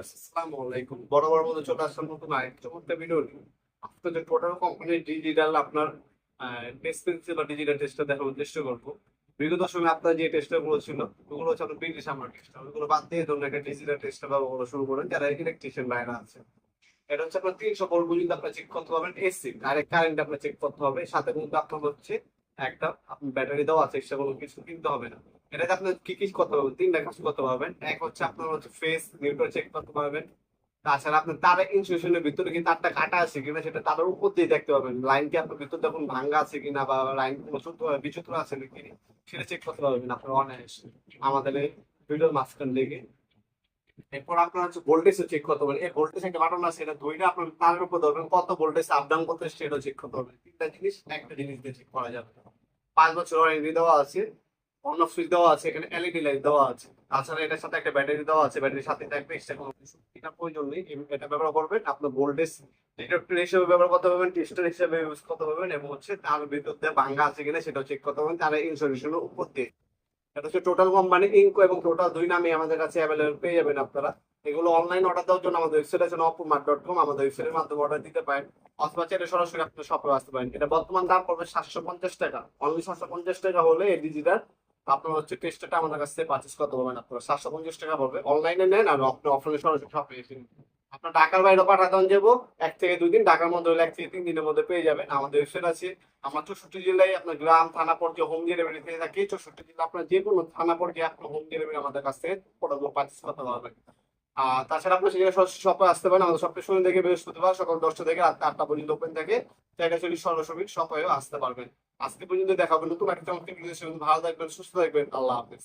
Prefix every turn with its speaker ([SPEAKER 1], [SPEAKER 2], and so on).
[SPEAKER 1] আসসালামু আলাইকুম। বড় বড় মতো চলে আসলাম নতুন আরেকটা চমৎকার ভিডিও নিয়ে। টোটাল কোম্পানির ডিজিটাল আপনার টেস্ট পেন্সিল বা ডিজিটাল টেস্টটা দেখানোর চেষ্টা করব। বিগত সময় আপনার যে টেস্টটা গুলো ওগুলো হচ্ছে আপনার ব্রিটিশ আমার টেস্ট ওগুলো বাদ দিয়ে ধরুন একটা ডিজিটাল টেস্টটা ব্যবহার করা শুরু করেন যারা ইলেকট্রিশিয়ান বাইরে আছে এটা হচ্ছে আপনার তিনশো ভোল্ট পর্যন্ত আপনার চেক করতে পারবেন এসি ডাইরেক্ট কারেন্ট আপনার চেক করতে হবে। সাথে কিন্তু আপনার হচ্ছে একটা ব্যাটারি দেওয়া আছে সেগুলো কিছু কিনতে হবে না। এটাতে আপনার কি কি করতে পারবেন তিনটা কাজ করতে পারবেন। এক হচ্ছে আপনার হচ্ছে ফেস নিউট্রাল চেক করতে পারবেন। তাছাড়া আপনার তার ইনসুলেশনের ভিতরে কি তারটা কাটা আছে কিনা সেটা তারের উপর দিয়ে দেখতে পাবেন লাইন কি আপনার ভিতর যখন ভাঙ্গা আছে কিনা বা লাইন কোনো বিচুত্র আছে নাকি, সেটা চেক করতে পারবেন আপনার অনায়াসে। আমাদের ভিডিওর মাঝখান থেকে। এরপর আপনার হচ্ছে ভোল্টেজ চেক করতে পারবেন এই ভোল্টেজ একটা বাটন আছে, এটা ধরে আপনার তারের উপর ধরবেন। কত ভোল্টেজ আপ ডাউন করতে সেটা চেক করতে পারবেন। তিনটা জিনিস, একটা জিনিস দিয়ে চেক করা যাবে। পাঁচ বছর ওয়ারেন্টি দেওয়া আছে। অন অফ সুইচ দেওয়া আছে, এখানে এলইডি লাইট দেওয়া আছে। তাছাড়া এটার সাথে একটা ব্যাটারি দেওয়া আছে ব্যাটারির সাথে থাকবে এটা প্রয়োজন নেই এটা ব্যবহার করবেন, আপনার ভোল্টেজ ডিটেক্টর হিসেবে ব্যবহার করতে পারবেন টেস্টার হিসেবে ইউজ করতে পারবেন, এবং হচ্ছে তার দিয়ে ভাঙ্গা আছে কিনা সেটাও চেক করতে পারবেন, তার ইনসুলেশনের উপর দিয়ে। এটা হচ্ছে টোটাল কোম্পানি ইনকো এবং টোটাল দুই নামে আমাদের কাছে অ্যাভেলেবল পেয়ে যাবেন আপনারা। এগুলো অনলাইন অর্ডার দেওয়ার জন্য আমাদের ওয়েবসাইট আছে নপুরমার্ট ডট কম আমাদের ওয়েবসাইটের মাধ্যমে অর্ডার দিতে পারেন। অথবা চাইলে সরাসরি আপনার শপে আসতে পারেন। এটা বর্তমান দাম পড়বে সাতশো পঞ্চাশ টাকা। অনলি সাতশো পঞ্চাশ টাকা হলে এই ডিজিটাল আপনার হচ্ছে টেস্টটা আমাদের কাছ থেকে পারচেস করতে পারবেন সাতশো পঞ্চাশ টাকা পড়বে। অনলাইনে নেন আর আপনি অফলাইনে সরাসরি এসে নিন। আপনার ঢাকার বাইরে পাঠাতে যাব, এক থেকে দুই দিন। ঢাকার মধ্যে হলে এক থেকে তিন দিনের মধ্যে পেয়ে যাবেন। আমাদের ওয়েবসাইট আছে। আমার চৌষট্টি জেলায় আপনার গ্রাম, থানা পর্যায়ে হোম ডেলিভারি থেকে থাকি, চৌষট্টি জেলা আপনার যে কোনো থানা পর্যায়ে আপনার হোম ডেলিভারি আমাদের কাছ থেকে প্রোডাক্টগুলো পারচেস করতে পারবেন। আর তাছাড়া আপনি সেখানে সরাসরি শপে আসতে পারেন। আমাদের সপ্তাহে শনি থেকে বৃহস্পতিবার সকাল দশটা থেকে রাত আটটা পর্যন্ত ওপেন থাকে। চলি সরাসরি শপেও আসতে পারবেন। আজকে পর্যন্ত দেখা হবে। নতুন একটা চমৎকার ভালো থাকবেন সুস্থ থাকবেন। আল্লাহ হাফিজ।